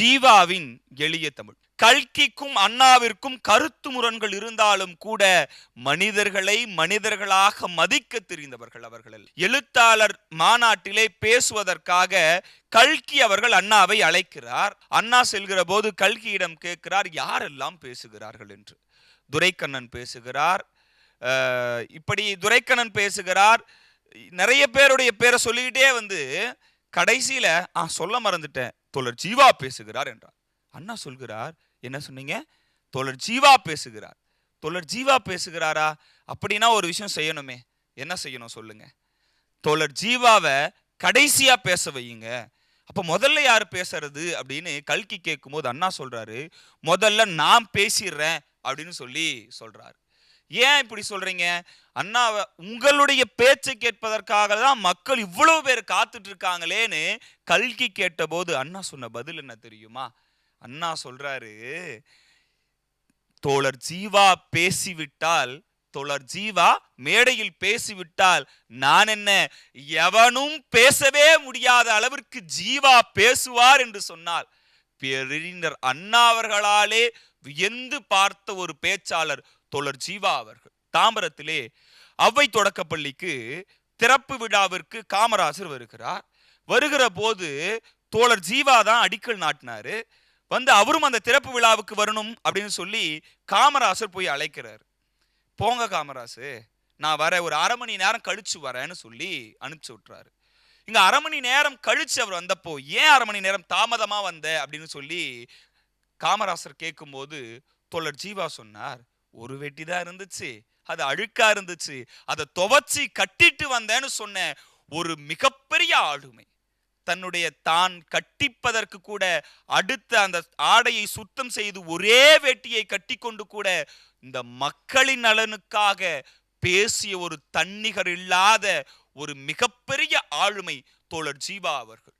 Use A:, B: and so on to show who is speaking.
A: ஜீவாவின் எளிய தமிழ். கல்கிக்கும் அண்ணாவிற்கும் கருத்து முரண்கள் இருந்தாலும் கூட மனிதர்களை மனிதர்களாக மதிக்க தெரிந்தவர்கள் அவர்கள். எழுத்தாளர் மாநாட்டிலே பேசுவதற்காக கல்கி அவர்கள் அண்ணாவை அழைக்கிறார். அண்ணா செல்கிற போது கல்கியிடம் கேட்கிறார் யாரெல்லாம் பேசுகிறார்கள்? என்று. துரைக்கண்ணன் பேசுகிறார். இப்படி துரைக்கண்ணன் பேசுகிறார். நிறைய பேருடைய பேரை சொல்லிக்கிட்டே வந்து கடைசியில ஆ சொல்ல மறந்துட்டேன். தோழர் ஜீவா பேசுகிறார் என்றார். அண்ணா சொல்கிறார் என்ன சொன்னீங்க? தோழர் ஜீவா பேசுகிறார். தோழர் ஜீவா பேசுகிறாரா? அப்படின்னா ஒரு விஷயம் செய்யணுமே. என்ன செய்யணும் சொல்லுங்க. தோழர் ஜீவாவை கடைசியா பேச வையுங்க. அப்ப முதல்ல யார் பேசுறது? அப்படின்னு கல்கி கேட்கும்போது அண்ணா சொல்றாரு முதல்ல நான் பேசிடுறேன் அப்படின்னு சொல்லி சொல்றாரு. ஏன் இப்படி சொல்றீங்க? அண்ணா உங்களுடைய பேச்சை கேட்பதற்காக தான் மக்கள் இவ்வளவு பேர் காத்துட்டு இருக்காங்களேன்னு கல்கி கேட்டபோது அண்ணா சொன்ன பதில் என்ன தெரியுமா? அண்ணா சொல்றாரு தோழர் ஜீவா பேசிவிட்டால் தோழர் ஜீவா மேடையில் பேசிவிட்டால் நான் என்ன எவனும் பேசவே முடியாத அளவிற்கு ஜீவா பேசுவார்? என்று சொன்னால் பேரறிஞர் அண்ணா அவர்களாலே வியந்து பார்த்த ஒரு பேச்சாளர் தோழர் ஜீவா அவர்கள். தாம்பரத்திலே அவ்வை தொடக்கப்பள்ளிக்கு திறப்பு விழாவிற்கு காமராசர் வருகிறார். வருகிற போது தோழர் ஜீவா தான் அடிக்கல் நாட்டினாரு. வந்து அவரும் அந்த திறப்பு விழாவுக்கு வரணும் அப்படின்னு சொல்லி காமராசர் போய் அழைக்கிறார். போங்க காமராசு நான் வர ஒரு அரை மணி நேரம் கழிச்சு வரேன்னு சொல்லி அனுப்பிச்சு விட்டுறாரு. இங்க அரை மணி நேரம் கழிச்சு அவர் வந்தப்போ ஏன் அரை மணி நேரம் தாமதமா வந்த? அப்படின்னு சொல்லி காமராசர் கேட்கும்போது தோழர் ஜீவா சொன்னார் ஒரு வெட்டி தான் இருந்துச்சு அது அழுக்கா இருந்துச்சு அதை துவச்சி கட்டிட்டு வந்தேன்னு சொன்ன ஒரு மிகப்பெரிய ஆளுமை. தன்னுடைய தான் கட்டிப்பதற்கு கூட அடுத்த அந்த ஆடையை சுத்தம் செய்து ஒரே வேட்டியை கட்டிக்கொண்டு கூட இந்த மக்களின் நலனுக்காக பேசிய ஒரு தன்னிகர் இல்லாத ஒரு மிகப்பெரிய ஆளுமை தோழர் ஜீவா அவர்கள்.